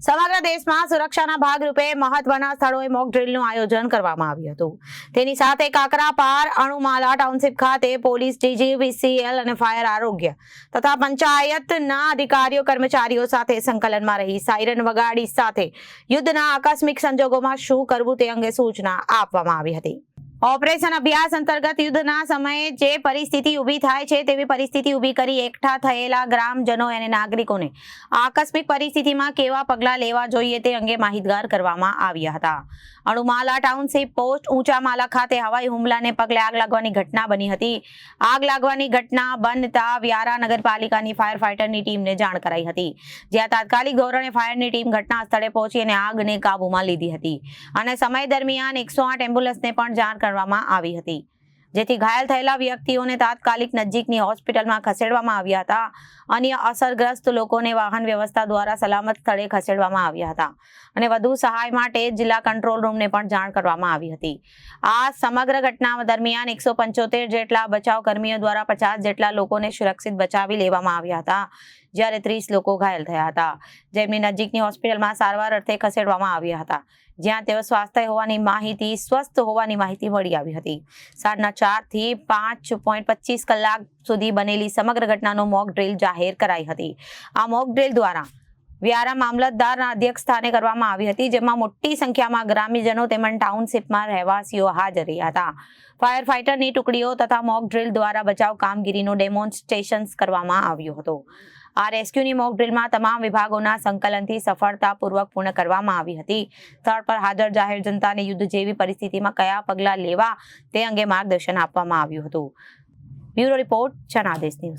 સમગ્ર દેશમાં સુરક્ષાના ભાગરૂપે મહત્વના સ્થળોએ મોક ડ્રીલનું આયોજન કરવામાં આવ્યું હતું. તેની સાથે કાકરાપાર, અણુમાલા ટાઉનશીપ ખાતે પોલીસ ડીજી વીસીએલ અને ફાયર આરોગ્ય તથા પંચાયતના અધિકારીઓ, કર્મચારીઓ સાથે સંકલનમાં રહી. સાયરન વગાડી સાથે યુદ્ધના આકસ્મિક સંજોગોમાં શું કરવું તે અંગે સૂચના આપવામાં આવી હતી. ઓપરેશન અભ્યાસ અંતર્ગત યુદ્ધના સમયે જે પરિસ્થિતિ ઊભી થાય છે તેવી પરિસ્થિતિ ઊભી કરી એકઠા થયેલા ગ્રામજનો અને નાગરિકોને આકસ્મિક પરિસ્થિતિમાં કેવા પગલાં લેવા જોઈએ તે અંગે માહિતગાર કરવામાં આવ્યા હતા. અણુમાલા ટાઉનશીપ પોસ્ટ ઊંચા માલા ખાતે હવાઈ હુમલાને પગલે આગ લાગવાની ઘટના બની હતી. આગ લાગવાની ઘટના બનતા વ્યારા નગરપાલિકાની ફાયર ફાઇટરની ટીમને જાણ કરાઈ હતી. જ્યાં તાત્કાલિક ધોરણે ફાયરની ટીમ ઘટના સ્થળે પહોંચી અને આગને કાબૂમાં લીધી હતી. અને સમય દરમિયાન એકસો આઠ એમ્બ્યુલન્સને પણ જાણ કરવામાં આવી હતી. જેથી ઘાયલ થયેલા વ્યક્તિઓને તાત્કાલિક નજીકની હોસ્પિટલમાં ખસેડવામાં આવ્યા હતા. અન્ય અસરગ્રસ્ત લોકોને વાહન વ્યવસ્થા દ્વારા સલામત સ્થળે ખસેડવામાં આવ્યા હતા. અને વધુ સહાય માટે જિલ્લા કંટ્રોલ રૂમને પણ જાણ કરવામાં આવી હતી. આ સમગ્ર ઘટના દરમિયાન એકસો પંચોતેર જેટલા બચાવ કર્મીઓ દ્વારા પચાસ જેટલા લોકોને સુરક્ષિત બચાવી લેવામાં આવ્યા હતા. જ્યારે ત્રીસ લોકો ઘાયલ થયા હતા. જેમની નજીકની હોસ્પિટલમાં સારવાર અર્થે ખસેડવામાં આવ્યા હતા. જ્યાં તેઓ સ્વાસ્થ્ય હોવાની માહિતી, સ્વસ્થ હોવાની માહિતી મળી આવી હતી. સાંજના ચારથી પાંચ પોઈન્ટ પચીસ કલાક સુધી બનેલી સમગ્ર ઘટનાનો મોક ડ્રીલ જાહેર કરાઈ હતી. આ મોક ડ્રિલ દ્વારા વ્યારા મામલતદારના અધ્યક્ષ સ્થાને કરવામાં આવી હતી, જેમાં મોટી સંખ્યામાં ગ્રામ્યજનો તેમજ ટાઉનશીપમાં રહેવાસીઓ હાજર રહ્યા હતા. ફાયર ફાઇટરની ટુકડીઓ તથા મોક ડ્રિલ દ્વારા બચાવ કામગીરીનું ડેમોન્સ્ટ્રેશન કરવામાં આવ્યું હતું. આ રેસ્ક્યુની મોક ડ્રિલમાં તમામ વિભાગોના સંકલનથી સફળતાપૂર્વક પૂર્ણ કરવામાં આવી હતી. સ્થળ પર હાજર જાહેર જનતાને યુદ્ધ જેવી પરિસ્થિતિમાં કયા પગલાં લેવા તે અંગે માર્ગદર્શન આપવામાં આવ્યું હતું. Bureau report, Janadesh news.